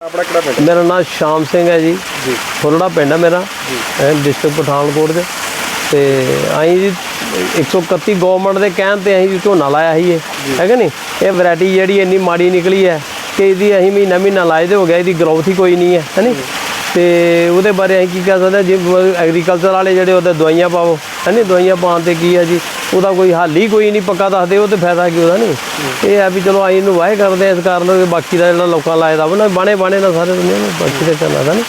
ਆਪਣਾ ਕਿਹੜਾ ਪਿੰਡ? ਮੇਰਾ ਨਾਮ ਸ਼ਾਮ ਸਿੰਘ ਹੈ ਜੀ। ਜੀ। ਫੁੱਲੜਾ ਪਿੰਡ ਹੈ ਮੇਰਾ। ਡਿਸਟ੍ਰਿਕਟ ਪਠਾਨਕੋਟ ਦੇ। ਤੇ ਅਸੀਂ ਜੀ 131 ਗਵਰਨਮੈਂਟ ਦੇ ਕਹਿਣ ਤੇ ਅਸੀਂ ਝੋਨਾ ਲਾਇਆ ਸੀ ਇਹ। ਹੈਗਾ ਨਹੀਂ? ਇਹ ਵੈਰਾਈਟੀ ਜਿਹੜੀ ਇੰਨੀ ਮਾੜੀ ਨਿਕਲੀ ਹੈ ਕਿ ਇਹਦੀ ਅਸੀਂ ਮਹੀਨਾ ਮਹੀਨਾ ਲਾਏ ਦੇ ਹੋ ਗਿਆ ਇਹਦੀ ਗਰੋਥ ਹੀ ਕੋਈ ਨਹੀਂ ਹੈ। ਹੈਨੀ ਤੇ ਉਹਦੇ ਬਾਰੇ ਅਸੀਂ ਕੀ ਕਹਿ ਸਕਦੇ ਹਾਂ, ਜੇ ਐਗਰੀਕਲਚਰ ਵਾਲੇ ਜਿਹੜੇ ਉਹਦੇ ਦਵਾਈਆਂ ਪਾਓ ਹੈਨੀ? ਦਵਾਈਆਂ ਪਾਉਣ ਤੇ ਕੀ ਹੈ ਜੀ? ਉਹਦਾ ਕੋਈ ਹੱਲ ਹੀ ਕੋਈ ਨਹੀਂ ਪੱਕਾ ਦੱਸਦੇ ਉਹ ਤੇ ਫਾਇਦਾ ਕੀ ਉਹਦਾ ਨਹੀਂ ਇਹ ਹੈ ਵੀ ਚਲੋ ਅਸੀਂ ਇਹਨੂੰ ਵਾਹੇ ਕਰਦੇ ਹਾਂ ਇਸ ਕਾਰਨ ਕਿ ਬਾਕੀ ਦਾ ਜਿਹੜਾ ਲੋਕਾਂ ਲਾਏ ਦਾ ਵਾ ਨਾ ਬਾਣੇ ਬਾਣੇ ਨਾਲ ਸਾਰੇ ਦੁਨੀਆ ਨੂੰ ਬਾਕੀ ਦਾ ਚੱਲਦਾ ਦਾ ਨਹੀਂ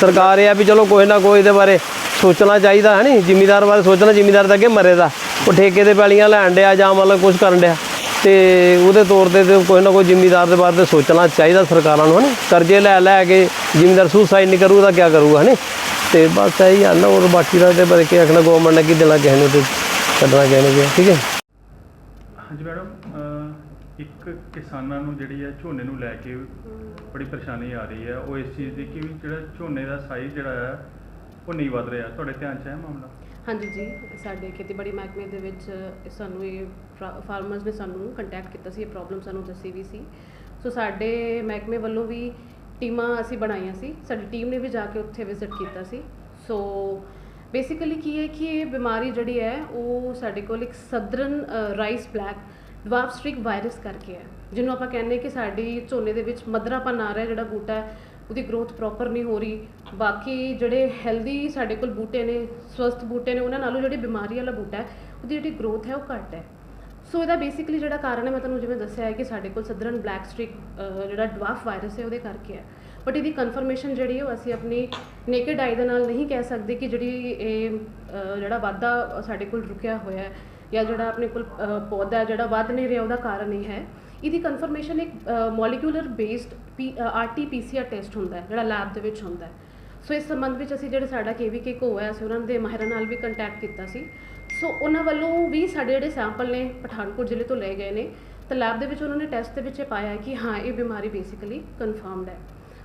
ਸਰਕਾਰ ਇਹ ਆ ਵੀ ਚਲੋ ਕੋਈ ਨਾ ਕੋਈ ਇਹਦੇ ਬਾਰੇ ਸੋਚਣਾ ਚਾਹੀਦਾ ਹੈ ਨਹੀਂ ਜ਼ਿਮੀਦਾਰ ਬਾਰੇ ਸੋਚਣਾ ਜ਼ਿਮੀਦਾਰ ਤਾਂ ਅੱਗੇ ਮਰੇ ਦਾ ਉਹ ਠੇਕੇ 'ਤੇ ਪੈਲੀਆਂ ਲੈਣ ਡਿਆ ਜਾਂ ਮਤਲਬ ਕੁਝ ਕਰਨ ਡਿਆ। ਤੇ ਉਹਦੇ ਤੌਰ ਤੇ ਤੇ ਕੋਈ ਨਾ ਕੋਈ ਜ਼ਿਮੀਦਾਰ ਦੇ ਬਾਰੇ ਤੇ ਸੋਚਣਾ ਚਾਹੀਦਾ ਸਰਕਾਰਾਂ ਨੂੰ ਹੈ ਨਹੀਂ ਕਰਜ਼ੇ ਲੈ ਲੈ ਕੇ ਜ਼ਿਮੀਦਾਰ ਸੁਸਾਈਡ ਨਹੀਂ ਕਰੂਗਾ ਤਾਂ ਕੀ ਕਰੂਗਾ ਹੈ ਤੇ ਬਸ ਇਹੀ ਹਾਲ ਆ ਔਰ ਬਾਕੀ ਦਾ ਇਹਦੇ ਬਾਰੇ ਆਖਣਾ ਗਵਰਨਮੈਂਟ ਨੇ ਕੀ ਦੇਣਾ ਕਿਸੇ ਨੂੰ ਤੇ ਕੱਢਣਾ ਕਿਸੇ ਨੂੰ ਠੀਕ ਹੈ? ਹਾਂਜੀ ਮੈਡਮ ਇੱਕ ਕਿਸਾਨਾਂ ਨੂੰ ਜਿਹੜੀ ਹੈ ਝੋਨੇ ਨੂੰ ਲੈ ਕੇ ਬੜੀ ਪਰੇਸ਼ਾਨੀ ਆ ਰਹੀ ਹੈ ਉਹ ਇਸ ਚੀਜ਼ ਦੀ ਕਿ ਵੀ ਜਿਹੜਾ ਝੋਨੇ ਦਾ ਸਾਈਜ਼ ਜਿਹੜਾ ਹੈ ਉਹ ਨਹੀਂ ਵੱਧ ਰਿਹਾ। ਤੁਹਾਡੇ ਧਿਆਨ 'ਚ ਹੈ ਮਾਮਲਾ? ਹਾਂਜੀ ਜੀ, ਸਾਡੇ ਖੇਤੀਬਾੜੀ ਮਹਿਕਮੇ ਦੇ ਵਿੱਚ ਸਾਨੂੰ ਇਹ ਫਾਰਮਰਸ ਨੇ ਸਾਨੂੰ ਕੰਟੈਕਟ ਕੀਤਾ ਸੀ, ਇਹ ਪ੍ਰੋਬਲਮ ਸਾਨੂੰ ਦੱਸੀ ਵੀ ਸੀ। ਸੋ ਸਾਡੇ ਮਹਿਕਮੇ ਵੱਲੋਂ ਵੀ ਟੀਮਾਂ ਅਸੀਂ ਬਣਾਈਆਂ ਸੀ। ਸਾਡੀ ਟੀਮ ਨੇ ਵੀ ਜਾ ਕੇ ਉੱਥੇ ਵਿਜ਼ਿਟ ਕੀਤਾ ਸੀ। ਸੋ ਬੇਸਿਕਲੀ ਕੀ ਹੈ ਕਿ ਇਹ ਬਿਮਾਰੀ ਜਿਹੜੀ ਹੈ, ਉਹ ਸਾਡੇ ਕੋਲ ਇੱਕ southern rice black dwarf streak virus ਕਰਕੇ ਹੈ। ਜਿਹਨੂੰ ਆਪਾਂ ਕਹਿੰਦੇ ਕਿ ਸਾਡੀ ਝੋਨੇ ਦੇ ਵਿੱਚ ਮਧਰਾਪਨ ਆ ਰਿਹਾ ਜਿਹੜਾ ਬੂਟਾ ਹੈ ਉਹਦੀ ਗਰੋਥ ਪ੍ਰੋਪਰ ਨਹੀਂ ਹੋ ਰਹੀ। ਬਾਕੀ ਜਿਹੜੇ ਹੈਲਦੀ ਸਾਡੇ ਕੋਲ ਬੂਟੇ ਨੇ, ਸਵਸਥ ਬੂਟੇ ਨੇ, ਉਹਨਾਂ ਨਾਲੋਂ ਜਿਹੜੀ ਬਿਮਾਰੀ ਵਾਲਾ ਬੂਟਾ ਹੈ, ਉਹਦੀ ਜਿਹੜੀ ਗਰੋਥ ਹੈ ਉਹ ਘੱਟ ਹੈ। ਸੋ ਇਹਦਾ ਬੇਸਿਕਲੀ ਜਿਹੜਾ ਕਾਰਨ ਹੈ, ਮੈਂ ਤੁਹਾਨੂੰ ਜਿਵੇਂ ਦੱਸਿਆ ਹੈ ਕਿ ਸਾਡੇ ਕੋਲ ਸਦਰਨ ਬਲੈਕ ਸਟ੍ਰਿਕ ਜਿਹੜਾ ਡਵਾਫ ਵਾਇਰਸ ਹੈ, ਉਹਦੇ ਕਰਕੇ ਹੈ। ਬਟ ਇਹਦੀ ਕਨਫਰਮੇਸ਼ਨ ਜਿਹੜੀ ਹੈ, ਉਹ ਅਸੀਂ ਆਪਣੀ ਨੇਕਡ ਆਈ ਦੇ ਨਾਲ ਨਹੀਂ ਕਹਿ ਸਕਦੇ ਕਿ ਜਿਹੜੀ ਇਹ ਜਿਹੜਾ ਵਾਧਾ ਸਾਡੇ ਕੋਲ ਰੁਕਿਆ ਹੋਇਆ ਹੈ। ਜਾਂ ਜਿਹੜਾ ਆਪਣੇ ਕੋਲ ਪੌਦਾ ਜਿਹੜਾ ਵੱਧ ਨਹੀਂ ਰਿਹਾ, ਉਹਦਾ ਕਾਰਨ ਇਹ ਹੈ। ਇਹਦੀ ਕਨਫਰਮੇਸ਼ਨ ਇੱਕ ਮੋਲੀਕੂਲਰ ਬੇਸਡ ਆਰਟੀ-ਪੀਸੀਆਰ ਟੈਸਟ ਹੁੰਦਾ ਹੈ, ਜਿਹੜਾ ਲੈਬ ਦੇ ਵਿੱਚ ਹੁੰਦਾ ਹੈ। ਸੋ ਇਸ ਸੰਬੰਧ ਵਿੱਚ ਅਸੀਂ ਜਿਹੜੇ ਸਾਡਾ ਕੇਵੀਕੇ ਕੋ ਹੈ, ਅਸੀਂ ਉਹਨਾਂ ਦੇ ਮਾਹਿਰਾਂ ਨਾਲ ਵੀ ਕੰਟੈਕਟ ਕੀਤਾ ਸੀ। ਸੋ ਉਹਨਾਂ ਵੱਲੋਂ ਵੀ ਸਾਡੇ ਜਿਹੜੇ ਸੈਂਪਲ ਨੇ, ਪਠਾਨਕੋਟ ਜ਼ਿਲ੍ਹੇ ਤੋਂ ਲਏ ਗਏ ਨੇ। ਤਾਂ ਲੈਬ ਦੇ ਵਿੱਚ ਉਹਨਾਂ ਨੇ ਟੈਸਟ ਦੇ ਵਿੱਚ ਇਹ ਪਾਇਆ ਕਿ ਹਾਂ, ਇਹ ਬਿਮਾਰੀ ਬੇਸਿਕਲੀ ਕਨਫਰਮਡ ਹੈ।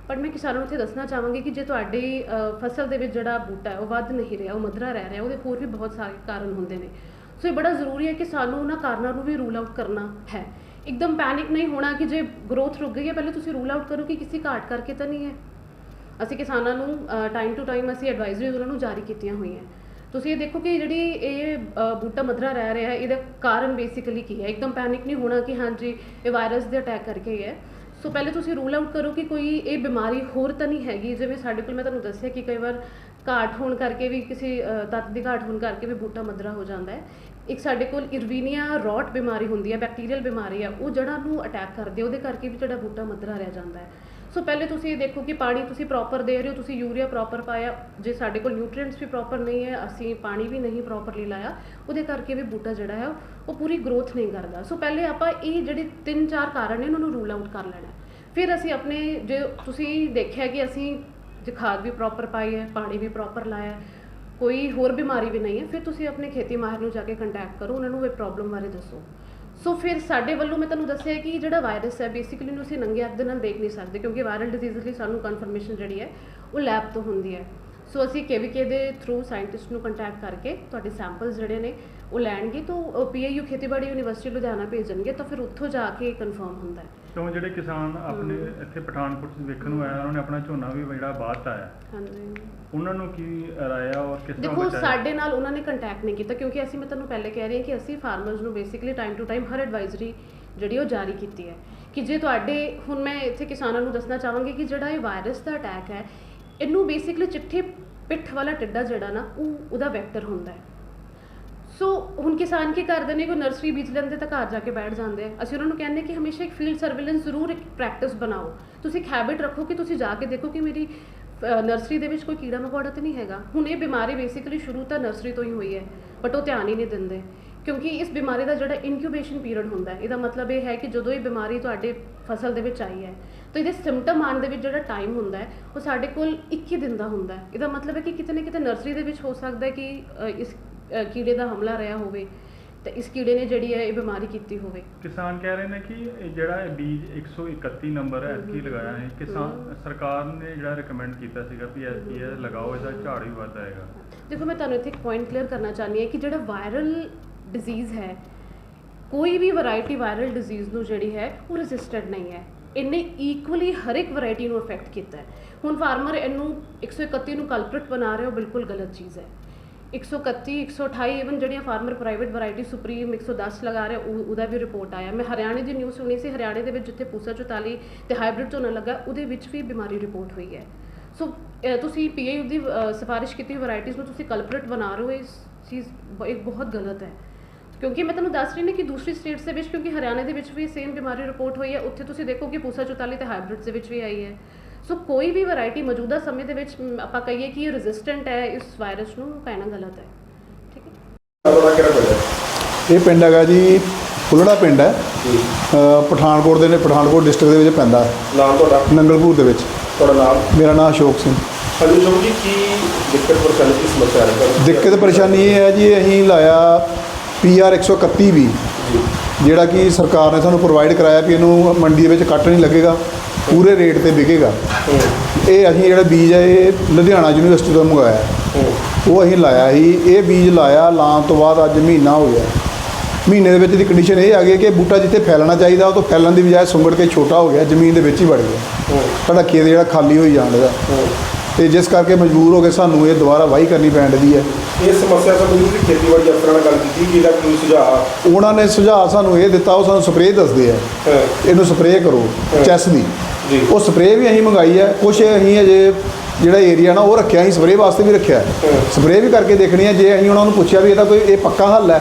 ਪਰ ਮੈਂ ਕਿਸਾਨਾਂ ਨੂੰ ਇੱਥੇ ਦੱਸਣਾ ਚਾਹਾਂਗੀ ਕਿ ਜੇ ਤੁਹਾਡੀ ਫਸਲ ਦੇ ਵਿੱਚ ਜਿਹੜਾ ਬੂਟਾ ਹੈ, ਉਹ ਵੱਧ ਨਹੀਂ ਰਿਹਾ, ਉਹ ਮਧਰਾ ਰਹਿ ਰਿਹਾ, ਉਹਦੇ ਹੋਰ ਵੀ ਬਹੁਤ ਸਾਰੇ ਕਾਰਨ ਹੁੰਦੇ ਨੇ। ਸੋ ਇਹ ਬੜਾ ਜ਼ਰੂਰੀ ਹੈ ਕਿ ਸਾਨੂੰ ਉਹਨਾਂ ਕਾਰਨਾਂ ਨੂੰ ਵੀ ਰੂਲ ਆਊਟ ਕਰਨਾ ਹੈ। ਇੱਕਦਮ ਪੈਨਿਕ ਨਹੀਂ ਹੋਣਾ ਕਿ ਜੇ ਗਰੋਥ ਰੁਕ ਗਈ ਹੈ, ਪਹਿਲੇ ਤੁਸੀਂ ਰੂਲ ਆਊਟ ਕਰੋ ਕਿ ਕਿਸੇ ਘਾਟ ਕਰਕੇ ਤਾਂ ਨਹੀਂ ਹੈ। ਅਸੀਂ ਕਿਸਾਨਾਂ ਨੂੰ ਟਾਈਮ ਟੂ ਟਾਈਮ ਅਸੀਂ ਐਡਵਾਈਜ਼ਰੀਜ਼ ਉਹਨਾਂ ਨੂੰ ਜਾਰੀ ਕੀਤੀਆਂ ਹੋਈਆਂ। ਤੁਸੀਂ ਇਹ ਦੇਖੋ ਕਿ ਜਿਹੜੀ ਇਹ ਬੂਟਾ ਮਧਰਾ ਰਹਿ ਰਿਹਾ ਹੈ ਇਹਦਾ ਕਾਰਨ ਬੇਸਿਕਲੀ ਕੀ ਹੈ? ਇੱਕਦਮ ਪੈਨਿਕ ਨਹੀਂ ਹੋਣਾ ਕਿ ਹਾਂਜੀ, ਇਹ ਵਾਇਰਸ ਦੇ ਅਟੈਕ ਕਰਕੇ ਹੀ ਹੈ। ਸੋ ਪਹਿਲੇ ਤੁਸੀਂ ਰੂਲ ਆਊਟ ਕਰੋ ਕਿ ਕੋਈ ਇਹ ਬਿਮਾਰੀ ਹੋਰ ਤਾਂ ਨਹੀਂ ਹੈਗੀ, ਜਿਵੇਂ ਸਾਡੇ ਕੋਲ ਮੈਂ ਤੁਹਾਨੂੰ ਦੱਸਿਆ ਕਿ ਕਈ ਵਾਰ ਘਾਟ ਹੋਣ ਕਰਕੇ ਵੀ ਕਿਸੇ ਤੱਤ ਦੀ ਘਾਟ ਹੋਣ ਕਰਕੇ ਵੀ ਬੂਟਾ ਮਧਰਾ ਹੋ ਜਾਂਦਾ ਹੈ। ਇੱਕ ਸਾਡੇ ਕੋਲ ਇਰਵੀਨੀਆ ਰੋਟ ਬਿਮਾਰੀ ਹੁੰਦੀ ਹੈ ਬੈਕਟੀਰੀਅਲ ਬਿਮਾਰੀ ਹੈ, ਉਹ ਜੜ੍ਹਾਂ ਨੂੰ ਅਟੈਕ ਕਰਦੀ ਹੈ ਉਹਦੇ ਕਰਕੇ ਵੀ ਜਿਹੜਾ ਬੂਟਾ ਮੱਧਰਾ ਰਹਿ ਜਾਂਦਾ ਹੈ। ਸੋ ਪਹਿਲੇ ਤੁਸੀਂ ਇਹ ਦੇਖੋ ਕਿ ਪਾਣੀ ਤੁਸੀਂ ਪ੍ਰੋਪਰ ਦੇ ਰਹੇ ਹੋ, ਤੁਸੀਂ ਯੂਰੀਆ ਪ੍ਰੋਪਰ ਪਾਇਆ, ਜੇ ਸਾਡੇ ਕੋਲ ਨਿਊਟ੍ਰੀਐਂਟਸ ਵੀ ਪ੍ਰੋਪਰ ਨਹੀਂ ਹੈ, ਅਸੀਂ ਪਾਣੀ ਵੀ ਨਹੀਂ ਪ੍ਰੋਪਰਲੀ ਲਾਇਆ, ਉਹਦੇ ਕਰਕੇ ਵੀ ਬੂਟਾ ਜਿਹੜਾ ਹੈ, ਉਹ ਪੂਰੀ ਗਰੋਥ ਨਹੀਂ ਕਰਦਾ। ਸੋ ਪਹਿਲੇ ਆਪਾਂ ਇਹ ਜਿਹੜੇ ਤਿੰਨ ਚਾਰ ਕਾਰਨ ਨੇ, ਉਹਨਾਂ ਨੂੰ ਰੂਲ ਆਊਟ ਕਰ ਲੈਣਾ। ਫਿਰ ਅਸੀਂ ਆਪਣੇ, ਜੇ ਤੁਸੀਂ ਦੇਖਿਆ ਕਿ ਅਸੀਂ ਜੇ ਖਾਦ ਵੀ ਪ੍ਰੋਪਰ ਪਾਈ ਹੈ, ਪਾਣੀ ਵੀ ਪ੍ਰੋਪਰ ਲਾਇਆ ਕੋਈ ਹੋਰ ਬਿਮਾਰੀ ਵੀ ਨਹੀਂ ਹੈ, ਫਿਰ ਤੁਸੀਂ ਆਪਣੇ ਖੇਤੀ ਮਾਹਰ ਨੂੰ ਜਾ ਕੇ ਕੰਟੈਕਟ ਕਰੋ, ਉਹਨਾਂ ਨੂੰ ਇਹ ਪ੍ਰੋਬਲਮ ਬਾਰੇ ਦੱਸੋ। ਸੋ ਫਿਰ ਸਾਡੇ ਵੱਲੋਂ ਮੈਂ ਤੁਹਾਨੂੰ ਦੱਸਿਆ ਕਿ ਜਿਹੜਾ ਵਾਇਰਸ ਹੈ ਬੇਸਿਕਲੀ ਨੂੰ ਅਸੀਂ ਨੰਗੇ ਹੱਥ ਦੇ ਨਾਲ ਦੇਖ ਨਹੀਂ ਸਕਦੇ, ਕਿਉਂਕਿ ਵਾਇਰਲ ਡਿਜ਼ੀਜ਼ ਲਈ ਸਾਨੂੰ ਕਨਫਰਮੇਸ਼ਨ ਜਿਹੜੀ ਹੈ, ਉਹ ਲੈਬ ਤੋਂ ਹੁੰਦੀ ਹੈ। ਸੋ ਅਸੀਂ ਕੇਵੀਕੇ ਦੇ ਥਰੂ ਸਾਇੰਟਿਸਟ ਨੂੰ ਕੰਟੈਕਟ ਕਰਕੇ ਤੁਹਾਡੇ ਸੈਂਪਲਸ ਜਿਹੜੇ ਨੇ ਉਹ ਲੈਣਗੇ ਤਾਂ ਪੀਆਈਯੂ ਖੇਤੀਬਾੜੀ ਯੂਨੀਵਰਸਿਟੀ ਲੁਧਿਆਣਾ ਭੇਜਣਗੇ ਤਾਂ ਫਿਰ ਉੱਥੋਂ ਜਾ ਕੇ ਕਨਫਰਮ ਹੁੰਦਾ ਹੈ। ਕਿਉਂ ਜਿਹੜੇ ਕਿਸਾਨ ਆਪਣੇ ਇੱਥੇ ਪਠਾਨਕੋਟ 'ਚ ਵੇਖਣ ਨੂੰ ਆਇਆ ਉਹਨਾਂ ਨੇ ਆਪਣਾ ਝੋਨਾ ਵੀ ਜਿਹੜਾ ਬਾਹਰ ਤਾਂ ਆਇਆ। ਹਾਂਜੀ। ਉਹਨਾਂ ਨੂੰ ਕੀ ਰਾਇਆ ਔਰ ਕਿਸ ਤਰ੍ਹਾਂ ਦੇਖੋ ਸਾਡੇ ਨਾਲ ਉਹਨਾਂ ਨੇ ਕੰਟੈਕਟ ਨਹੀਂ ਕੀਤਾ ਕਿਉਂਕਿ ਅਸੀਂ ਮੈਂ ਤੁਹਾਨੂੰ ਪਹਿਲੇ ਕਹਿ ਰਹੀ ਹਾਂ ਕਿ ਅਸੀਂ ਫਾਰਮਰਸ ਨੂੰ ਬੇਸਿਕਲੀ ਟਾਈਮ ਟੂ ਟਾਈਮ ਹਰ ਐਡਵਾਈਜ਼ਰੀ ਜਿਹੜੀ ਉਹ ਜਾਰੀ ਕੀਤੀ ਹੈ ਕਿ ਜੇ ਤੁਹਾਡੇ ਹੁਣ ਮੈਂ ਇੱਥੇ ਕਿਸਾਨਾਂ ਨੂੰ ਦੱਸਣਾ ਚਾਹਾਂਗੀ ਕਿ ਜਿਹੜਾ ਇਹ ਵਾਇਰਸ ਦਾ ਅਟੈਕ ਹੈ ਇਹਨੂੰ ਬੇਸਿਕਲੀ ਚਿੱਠੇ ਪਿੱਠ ਵਾਲਾ ਟਿੱਡਾ ਜਿਹੜਾ ਨਾ ਉਹ ਉਹਦਾ ਵੈਕਟਰ ਹੁੰਦਾ ਹੈ। ਸੋ ਹੁਣ ਕਿਸਾਨ ਕੀ ਕਰਦੇ ਨੇ? ਕੋਈ ਨਰਸਰੀ ਬੀਜ ਲੈਂਦੇ ਤਾਂ ਘਰ ਜਾ ਕੇ ਬੈਠ ਜਾਂਦੇ ਆ। ਅਸੀਂ ਉਹਨਾਂ ਨੂੰ ਕਹਿੰਦੇ ਕਿ ਹਮੇਸ਼ਾ ਇੱਕ ਫੀਲਡ ਸਰਵੇਲੈਂਸ ਜ਼ਰੂਰ ਇੱਕ ਪ੍ਰੈਕਟਿਸ ਬਣਾਓ। ਤੁਸੀਂ ਇੱਕ ਹੈਬਿਟ ਰੱਖੋ ਕਿ ਤੁਸੀਂ ਜਾ ਕੇ ਦੇਖੋ ਕਿ ਮੇਰੀ ਨਰਸਰੀ ਦੇ ਵਿੱਚ ਕੋਈ ਕੀੜਾ ਮਕੌੜਾ ਤਾਂ ਨਹੀਂ ਹੈਗਾ। ਹੁਣ ਇਹ ਬਿਮਾਰੀ ਬੇਸਿਕਲੀ ਸ਼ੁਰੂ ਤਾਂ ਨਰਸਰੀ ਤੋਂ ਹੀ ਹੋਈ ਹੈ ਬਟ ਉਹ ਧਿਆਨ ਹੀ ਨਹੀਂ ਦਿੰਦੇ। ਕਿਉਂਕਿ ਇਸ ਬਿਮਾਰੀ ਦਾ ਜਿਹੜਾ ਇਨਕਿਊਬੇਸ਼ਨ ਪੀਰੀਅਡ ਹੁੰਦਾ ਇਹਦਾ ਮਤਲਬ ਇਹ ਹੈ ਕਿ ਜਦੋਂ ਇਹ ਬਿਮਾਰੀ ਤੁਹਾਡੇ ਫਸਲ ਦੇ ਵਿੱਚ ਆਈ ਹੈ, ਤਾਂ ਇਹਦੇ ਸਿੰਪਟਮ ਆਉਣ ਦੇ ਵਿੱਚ ਜਿਹੜਾ ਟਾਈਮ ਹੁੰਦਾ ਹੈ, ਉਹ ਸਾਡੇ ਕੋਲ 21 ਦਿਨ ਦਾ ਹੁੰਦਾ ਹੈ। ਇਹਦਾ ਮਤਲਬ ਹੈ ਕਿ ਕਿਤੇ ਨਾ ਕਿਤੇ ਨਰਸਰੀ ਦੇ ਵਿੱਚ ਹੋ ਸਕਦਾ ਹੈ ਕਿ ਇਸ ਕੀੜੇ ਦਾ ਹਮਲਾ ਰਿਹਾ ਹੋਵੇ ਤੇ ਇਸ ਕੀੜੇ ਨੇ ਜਿਹੜੀ ਹੈ ਇਹ ਬਿਮਾਰੀ ਕੀਤੀ ਹੋਵੇ। ਕਿਸਾਨ ਕਹਿ ਰਹੇ ਨੇ ਕਿ ਇਹ ਜਿਹੜਾ ਇਹ ਬੀਜ 131 ਨੰਬਰ ਹੈ ਕੀ ਲਗਾਇਆ ਹੈ। ਕਿਸਾਨ ਸਰਕਾਰ ਨੇ ਜਿਹੜਾ ਰეკਮੈਂਡ ਕੀਤਾ ਸੀਗਾ ਵੀ ਇਹ ਇਹ ਲਗਾਓ ਇਹਦਾ ਝਾੜ ਵੀ ਵੱਧ ਆਏਗਾ। ਦੇਖੋ ਮੈਂ ਤੁਹਾਨੂੰ ਇੱਥੇ ਇੱਕ ਪੁਆਇੰਟ ਕਲੀਅਰ ਕਰਨਾ ਚਾਹੁੰਦੀ ਹਾਂ ਕਿ ਜਿਹੜਾ ਵਾਇਰਲ ਡਿਜ਼ੀਜ਼ ਹੈ ਕੋਈ ਵੀ ਵੈਰਾਈਟੀ ਵਾਇਰਲ ਡਿਜ਼ੀਜ਼ ਨੂੰ ਜਿਹੜੀ ਹੈ ਉਹ ਰੈਜ਼ਿਸਟੈਂਟ ਨਹੀਂ ਹੈ। ਇਹਨੇ ਇਕੁਅਲੀ ਹਰ ਇੱਕ ਵੈਰਾਈਟੀ ਨੂੰ ਅਫੈਕਟ ਕੀਤਾ ਹੈ। ਹੁਣ ਫਾਰਮਰ ਇਹਨੂੰ 131 ਨੂੰ ਕਲਪ੍ਰਿਟ ਬਣਾ ਰਿਹਾ ਉਹ ਬਿਲਕੁਲ ਗਲਤ ਚੀਜ਼ ਹੈ। 131 128 ਇਵਨ ਜਿਹੜੀਆਂ ਫਾਰਮਰ ਪ੍ਰਾਈਵੇਟ ਵੈਰਾਈਟੀ ਸੁਪਰੀਮ 110 ਲਗਾ ਰਿਹਾ ਉਹ- ਉਹਦਾ ਵੀ ਰਿਪੋਰਟ ਆਇਆ। ਮੈਂ ਹਰਿਆਣੇ ਦੀ ਨਿਊਜ਼ ਸੁਣੀ ਸੀ ਹਰਿਆਣੇ ਦੇ ਵਿੱਚ ਜਿੱਥੇ ਪੂਸਾ 44 ਤੇ ਹਾਈਬ੍ਰਿਡ ਝੋਨਾ ਲੱਗਾ ਉਹਦੇ ਵਿੱਚ ਵੀ ਬਿਮਾਰੀ ਰਿਪੋਰਟ ਹੋਈ ਹੈ। ਸੋ ਅਹ, ਤੁਸੀਂ ਪੀਏਯੂ ਦੀ ਅਹ, ਸਿਫਾਰਿਸ਼ ਕੀਤੀ ਵੈਰਾਈਟੀਆਂ ਨੂੰ ਤੁਸੀਂ ਕਲਪ੍ਰਿਟ ਬਣਾ ਰਹੇ ਹੋ ਇਸ ਚੀਜ਼ ਬ- ਇਹ ਬਹੁਤ ਗਲਤ ਹੈ। ਕਿਉਂਕਿ ਮੈਂ ਤੁਹਾਨੂੰ ਦੱਸ ਰਹੀ ਹਾਂ ਕਿ ਦੂਸਰੀ ਸਟੇਟਸ ਦੇ ਵਿੱਚ ਕਿਉਂਕਿ ਹਰਿਆਣਾ ਦੇ ਵਿੱਚ ਵੀ ਸੇਮ ਬਿਮਾਰੀ ਰਿਪੋਰਟ ਹੋਈ ਹੈ ਉੱਥੇ ਤੁਸੀਂ ਦੇਖੋ ਕਿ ਪੂਸਾ 44 ਤੇ ਹਾਈਬ੍ਰਿਡਸ ਦੇ ਵਿੱਚ ਵੀ ਆਈ ਹੈ। ਸੋ ਕੋਈ ਵੀ ਵੈਰਾਈਟੀ ਮੌਜੂਦਾ ਸਮੇਂ ਦੇ ਵਿੱਚ ਆਪਾਂ ਕਹੀਏ ਕਿ ਇਹ ਰੈਜ਼ਿਸਟੈਂਟ ਹੈ ਇਸ ਵਾਇਰਸ ਨੂੰ ਕਹਿਣਾ ਗਲਤ ਹੈ ਠੀਕ ਹੈ ਇਹ ਪਿੰਡ ਹੈਗਾ ਜੀ ਫੁੱਲੜਾ ਪਿੰਡ ਹੈ ਪਠਾਨਕੋਟ ਦੇ ਨੇ ਪਠਾਨਕੋਟ ਡਿਸਟ੍ਰਿਕਟ ਦੇ ਵਿੱਚ ਪੈਂਦਾ ਹੈ ਨਾਮ ਤੁਹਾਡਾ ਨੰਗਲਪੁਰ ਦੇ ਵਿੱਚ ਤੁਹਾਡਾ ਨਾਮ ਮੇਰਾ ਨਾਮ ਅਸ਼ੋਕ ਸਿੰਘ ਹਾਂਜੀ ਜੀ ਕੀ ਦਿੱਕਤ ਪਰੇਸ਼ਾਨੀ ਕੀ ਸਮੱਸਿਆ ਹੈ? ਦਿੱਕਤ ਪਰੇਸ਼ਾਨੀ ਇਹ ਹੈ ਜੀ ਅਸੀਂ ਲਾਇਆ ਪੀਆਰ 131 ਵੀ ਜਿਹੜਾ ਕਿ ਸਰਕਾਰ ਨੇ ਸਾਨੂੰ ਪ੍ਰੋਵਾਈਡ ਕਰਾਇਆ ਵੀ ਇਹਨੂੰ ਮੰਡੀ ਦੇ ਵਿੱਚ ਕੱਟ ਨਹੀਂ ਲੱਗੇਗਾ ਪੂਰੇ ਰੇਟ ਤੇ ਵਿਕੇਗਾ। ਇਹ ਅਸੀਂ ਜਿਹੜਾ ਬੀਜ ਹੈ, ਇਹ ਲੁਧਿਆਣਾ ਯੂਨੀਵਰਸਿਟੀ ਤੋਂ ਮੰਗਵਾਇਆ ਉਹ ਅਸੀਂ ਲਾਇਆ ਸੀ। ਇਹ ਬੀਜ ਲਾਇਆ, ਲਾਉਣ ਤੋਂ ਬਾਅਦ ਅੱਜ ਮਹੀਨਾ ਹੋ ਗਿਆ। ਮਹੀਨੇ ਦੇ ਵਿੱਚ ਦੀ ਕੰਡੀਸ਼ਨ ਇਹ ਆ ਗਈ ਕਿ ਬੂਟਾ ਜਿੱਥੇ ਫੈਲਣਾ ਚਾਹੀਦਾ, ਉਹ ਤੋਂ ਫੈਲਣ ਦੀ ਬਜਾਏ ਸੁੰਗੜ ਕੇ ਛੋਟਾ ਹੋ ਗਿਆ, ਜ਼ਮੀਨ ਦੇ ਵਿੱਚ ਹੀ ਵੜ ਗਿਆ। ਹੂੰ ਸਾਡਾ ਖੇਤ ਜਿਹੜਾ ਖਾਲੀ ਹੋਈ ਜਾਣ ਦਾ ਹੂੰ ਤੇ ਜਿਸ ਕਰਕੇ ਮਜਬੂਰ ਹੋ ਕੇ ਸਾਨੂੰ ਇਹ ਦੁਬਾਰਾ ਵਾਹੀ ਕਰਨੀ ਪੈਣ ਦੀ ਹੈ। ਇਹ ਸਮੱਸਿਆ ਸੰਬੰਧੀ ਤੁਸੀਂ ਖੇਤੀਬਾੜੀ ਅਫਸਰਾਂ ਨਾਲ ਗੱਲ ਕੀਤੀ ਕਿ ਇਹਦਾ ਕੋਈ ਸੁਝਾਅ? ਉਹਨਾਂ ਨੇ ਸੁਝਾਅ ਸਾਨੂੰ ਇਹ ਦਿੱਤਾ ਉਹ ਸਾਨੂੰ ਸਪਰੇਅ ਦੱਸਦੇ ਆ। ਇਹਨੂੰ ਸਪਰੇਅ ਕਰੋ। ਚੈਸ ਦੀ। ਉਹ ਸਪਰੇਅ ਵੀ ਅਸੀਂ ਮੰਗਾਈ ਹੈ ਕੁਝ ਅਸੀਂ ਅਜੇ ਜਿਹੜਾ ਏਰੀਆ ਨਾ ਉਹ ਰੱਖਿਆ ਅਸੀਂ ਸਪਰੇਅ ਵਾਸਤੇ ਵੀ ਰੱਖਿਆ। ਸਪਰੇਅ ਵੀ ਕਰਕੇ ਦੇਖਣੀ ਹੈ ਜੇ ਅਸੀਂ ਉਹਨਾਂ ਨੂੰ ਪੁੱਛਿਆ ਵੀ ਇਹਦਾ ਕੋਈ ਇਹ ਪੱਕਾ ਹੱਲ ਹੈ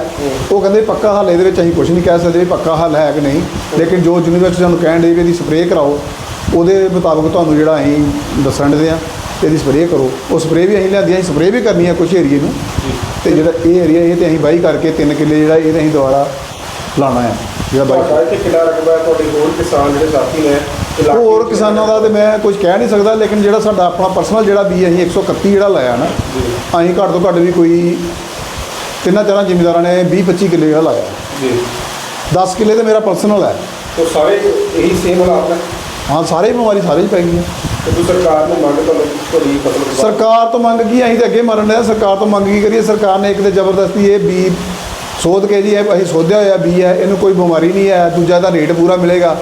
ਉਹ ਕਹਿੰਦੇ ਪੱਕਾ ਹੱਲ ਇਹਦੇ ਵਿੱਚ ਅਸੀਂ ਕੁਝ ਨਹੀਂ ਕਹਿ ਸਕਦੇ ਪੱਕਾ ਹੱਲ ਹੈ ਕਿ ਨਹੀਂ। ਲੇਕਿਨ ਜੋ ਯੂਨੀਵਰਸਿਟੀ ਸਾਨੂੰ ਕਹਿਣ ਦੇ ਵੀ ਇਹਦੀ ਸਪਰੇਅ ਕਰਾਓ ਉਹਦੇ ਮੁਤਾਬਕ ਤੁਹਾਨੂੰ ਜਿਹੜਾ ਅਸੀਂ ਦੱਸਣ ਦੇ ਆ। ਇਹਦੀ ਸਪਰੇਅ ਕਰੋ। ਉਹ ਸਪਰੇਅ ਵੀ ਅਸੀਂ ਲਿਆਂਦੀ ਅਸੀਂ ਸਪਰੇਅ ਵੀ ਕਰਨੀ ਹੈ ਕੁਝ ਏਰੀਏ ਨੂੰ। ਤੇ ਜਿਹੜਾ ਇਹ ਏਰੀਆ ਇਹ ਤੇ ਅਸੀਂ ਵਾਹੀ ਕਰਕੇ 3 ਕਿੱਲੇ ਜਿਹੜਾ ਇਹ ਤੇ ਅਸੀਂ ਦੁਬਾਰਾ ਲਾਣਾ ਹੈ ਜਿਹੜਾ ਬਾਈ ਇੱਥੇ ਕਿੰਨਾ ਰਕਬਾ ਹੈ ਤੁਹਾਡੇ ਹੋਰ ਕਿਸਾਨ ਜਿਹੜੇ ਸਾਥੀ ਨੇ ਹੋਰ ਕਿਸਾਨਾਂ ਦਾ ਤੇ ਮੈਂ ਕੁਝ ਕਹਿ ਨਹੀਂ ਸਕਦਾ ਲੇਕਿਨ ਜਿਹੜਾ ਸਾਡਾ ਆਪਣਾ ਪਰਸਨਲ ਜਿਹੜਾ ਬੀ ਅਸੀਂ 131 ਜਿਹੜਾ ਲਾਇਆ ਨਾ ਅਸੀਂ ਘੱਟ ਤੋਂ ਘੱਟ ਵੀ ਕੋਈ ਤਿੰਨਾਂ ਚਾਰਾਂ ਜ਼ਿਮੀਂਦਾਰਾਂ ਨੇ 20 25 ਕਿੱਲੇ ਜਿਹੜਾ ਲਾਇਆ। ਜੀ। 10 ਕਿੱਲੇ ਤੇ ਮੇਰਾ ਪਰਸਨਲ ਹੈ। ਉਹ ਸਾਰੇ ਇਹੀ ਸੇਮ ਹਾਲਾਤ ਨੇ? ਹਾਂ ਸਾਰੇ ਹੀ ਬਿਮਾਰੀ ਸਾਰੇ ਹੀ ਪੈ ਗਈ ਹੈ ਤੇ ਤੁਸੀਂ ਸਰਕਾਰ ਨੂੰ ਮੰਗ ਤੁਹਾਨੂੰ ਤੁਹਾਡੀ ਫਸਲ ਬਰਬਾਦ- ਸਰਕਾਰ ਤੋਂ ਮੰਗ ਕੀ ਅਸੀਂ ਤੇ ਅੱਗੇ ਮਰਨ ਡਿਆ ਸਰਕਾਰ ਤੋਂ ਮੰਗ ਕੀ ਕਰੀਏ? ਸਰਕਾਰ ਨੇ ਇੱਕ ਤੇ ਜ਼ਬਰਦਸਤੀ ਇਹ ਬੀ ਸੋਧ ਕੇ ਜੀ ਇਹ ਅਸੀਂ ਸੋਧਿਆ ਹੋਇਆ ਬੀ ਹੈ ਇਹਨੂੰ ਕੋਈ ਬਿਮਾਰੀ ਨਹੀਂ ਹੈ ਦੂਜਾ ਦਾ ਰੇਟ ਪੂਰਾ ਮਿਲੇਗਾ।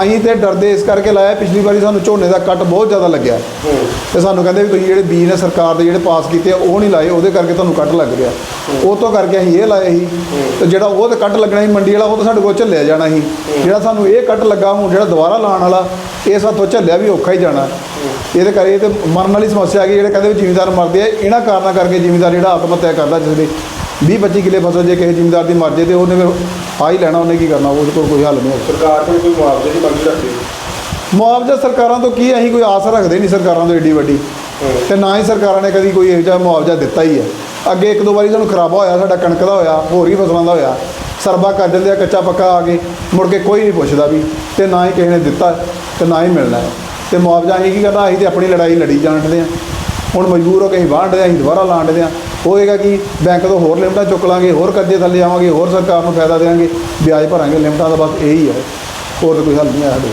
ਅਸੀਂ ਤੇ ਡਰਦੇ ਇਸ ਕਰਕੇ ਲਾਇਆ ਪਿਛਲੀ ਵਾਰੀ ਸਾਨੂੰ ਝੋਨੇ ਦਾ ਕੱਟ ਬਹੁਤ ਜ਼ਿਆਦਾ ਲੱਗਿਆ। ਤੇ ਸਾਨੂੰ ਕਹਿੰਦੇ ਵੀ ਤੁਸੀਂ ਜਿਹੜੇ ਬੀ ਨੇ ਸਰਕਾਰ ਦੇ ਜਿਹੜੇ ਪਾਸ ਕੀਤੇ ਉਹ ਨਹੀਂ ਲਾਏ ਉਹਦੇ ਕਰਕੇ ਤੁਹਾਨੂੰ ਕੱਟ ਲੱਗ ਰਿਹਾ ਉਹ ਤੋਂ ਕਰਕੇ ਅਸੀਂ ਇਹ ਲਾਏ ਸੀ। ਤੇ ਜਿਹੜਾ ਉਹ ਤੇ ਕੱਟ ਲੱਗਣਾ ਸੀ ਮੰਡੀ ਵਾਲਾ ਉਹ ਤਾਂ ਸਾਡੇ ਕੋਲ ਝੱਲਿਆ ਜਾਣਾ ਸੀ। ਜਿਹੜਾ ਸਾਨੂੰ ਇਹ ਕੱਟ ਲੱਗਾ ਹੁਣ ਜਿਹੜਾ ਦੁਬਾਰਾ ਲਾਉਣ ਵਾਲਾ ਇਹ ਸਾਥੋਂ ਝੱਲਿਆ ਵੀ ਔਖਾ ਹੀ ਜਾਣਾ। ਇਹਦੇ ਕਰਕੇ ਇਹ ਤੇ ਮਰਨ ਵਾਲੀ ਸਮੱਸਿਆ ਆ ਗਈ ਜਿਹੜੇ ਕਹਿੰਦੇ ਵੀ ਜ਼ਿਮੀਂਦਾਰ ਮਰਦੇ ਆ ਇਹਨਾਂ ਕਾਰਨਾਂ ਕਰਕੇ ਜ਼ਿਮੀਂਦਾਰ ਜਿਹੜਾ ਆਤਮ ਹੱਤਿਆ ਕਰਦਾ ਜਿਸ ਦੇ 20 25 ਕਿੱਲੇ ਫਸਲ ਜੇ ਕਿਸੇ ਜ਼ਿਮੀਂਦਾਰ ਦੀ ਮਰ ਜੇ ਤੇ ਉਹਨੇ ਫਿਰ ਆ ਹੀ ਲੈਣਾ ਉਹਨੇ ਕੀ ਕਰਨਾ ਉਹਦੇ ਕੋਲ ਕੋਈ ਹੱਲ ਨਹੀਂ ਹੋਊਗਾ ਸਰਕਾਰ ਕੋਲ ਕੋਈ ਮੁਆਵਜ਼ੇ ਦੀ ਮੰਗ ਰੱਖਦੀ ਮੁਆਵਜ਼ਾ ਸਰਕਾਰਾਂ ਤੋਂ ਕੀ ਅਸੀਂ ਕੋਈ ਆਸ ਰੱਖਦੇ ਨਹੀਂ ਸਰਕਾਰਾਂ ਤੋਂ ਏਡੀ ਵੱਡੀ। ਤੇ ਨਾ ਹੀ ਸਰਕਾਰਾਂ ਨੇ ਕਦੀ ਕੋਈ ਇਹੋ ਜਿਹਾ ਮੁਆਵਜ਼ਾ ਦਿੱਤਾ ਹੀ ਹੈ। ਅੱਗੇ ਇੱਕ ਦੋ ਵਾਰੀ ਸਾਨੂੰ ਖਰਾਬਾ ਹੋਇਆ ਸਾਡਾ ਕਣਕ ਦਾ ਹੋਇਆ ਹੋਰ ਹੀ ਫਸਲਾਂ ਦਾ ਹੋਇਆ। ਸਰਬਾ ਕਰ ਦਿੰਦੇ ਆ ਕੱਚਾ ਪੱਕਾ ਆ ਕੇ ਮੁੜ ਕੇ ਕੋਈ ਨਹੀਂ ਪੁੱਛਦਾ ਵੀ ਤੇ ਨਾ ਹੀ ਕਿਸੇ ਨੇ ਦਿੱਤਾ ਤੇ ਨਾ ਹੀ ਮਿਲਣਾ ਹੈ। ਤੇ ਮੁਆਵਜ਼ਾ ਅਸੀਂ ਕੀ ਕਰਨਾ ਅਸੀਂ ਤੇ ਆਪਣੀ ਲੜਾਈ ਲੜੀ ਜਾਣਦੇ ਆ ਹੁਣ ਮਜਬੂਰ ਹੋ ਕੇ ਅਸੀਂ ਵਾਂਢਦੇ ਆ ਅਸੀਂ ਦੁਬਾਰਾ ਲਾਣਦੇ ਆ ਹੋਏਗਾ ਕਿ ਬੈਂਕ ਤੋਂ ਹੋਰ ਲਿਮਟਾਂ ਚੁੱਕ ਲਾਂਗੇ, ਹੋਰ ਕਰਜ਼ੇ ਥੱਲੇ ਆਵਾਂਗੇ, ਹੋਰ ਸਰਕਾਰ ਨੂੰ ਫਾਇਦਾ ਦੇਵਾਂਗੇ, ਵਿਆਜ ਭਰਾਂਗੇ, ਲਿਮਟਾਂ ਦਾ ਬਸ ਇਹੀ ਹੈ। ਹੋਰ ਕੋਈ ਹੱਲ ਨਹੀਂ ਹੈ ਸਾਡੇ